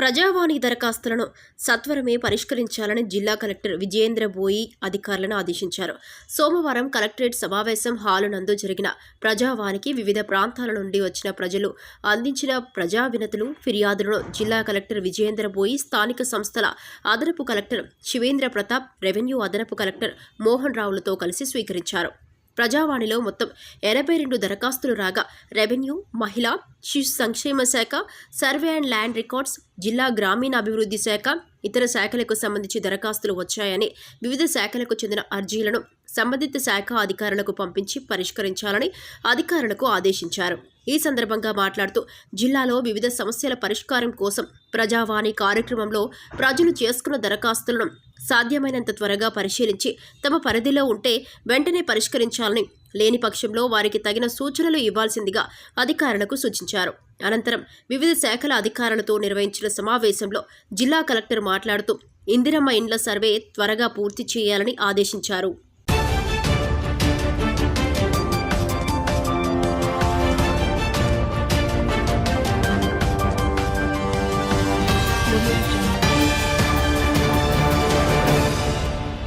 ప్రజావాణి దరఖాస్తులను సత్వరమే పరిష్కరించాలని జిల్లా కలెక్టర్ విజయేంద్ర బోయి అధికారులను ఆదేశించారు. సోమవారం కలెక్టరేట్ సమావేశం హాలు నందు జరిగిన ప్రజావానికి వివిధ ప్రాంతాల నుండి వచ్చిన ప్రజలు అందించిన ప్రజా వినతులు ఫిర్యాదులను జిల్లా కలెక్టర్ విజయేంద్ర బోయి స్థానిక సంస్థల అదనపు కలెక్టర్ శివేంద్ర ప్రతాప్ రెవెన్యూ అదనపు కలెక్టర్ మోహన్ రావులతో కలిసి స్వీకరించారు. ప్రజావాణిలో మొత్తం ఎనభై రెండు దరఖాస్తులు రాగా రెవెన్యూ మహిళా శిశు సంక్షేమ శాఖ సర్వే అండ్ ల్యాండ్ రికార్డ్స్ జిల్లా గ్రామీణాభివృద్ధి శాఖ ఇతర శాఖలకు సంబంధించి దరఖాస్తులు వచ్చాయని వివిధ శాఖలకు చెందిన అర్జీలను సంబంధిత శాఖ అధికారులకు పంపించి పరిష్కరించాలని అధికారులకు ఆదేశించారు. ఈ సందర్భంగా మాట్లాడుతూ జిల్లాలో వివిధ సమస్యల పరిష్కారం కోసం ప్రజావాణి కార్యక్రమంలో ప్రజలు చేసుకున్న దరఖాస్తులను సాధ్యమైనంత త్వరగా పరిశీలించి తమ పరిధిలో ఉంటే వెంటనే పరిష్కరించాలని లేని పక్షంలో వారికి తగిన సూచనలు ఇవ్వాల్సిందిగా అధికారులకు సూచించారు. అనంతరం వివిధ శాఖల అధికారులతో నిర్వహించిన సమావేశంలో జిల్లా కలెక్టర్ మాట్లాడుతూ ఇందిరమ్మ ఇండ్ల సర్వే త్వరగా పూర్తి చేయాలని ఆదేశించారు.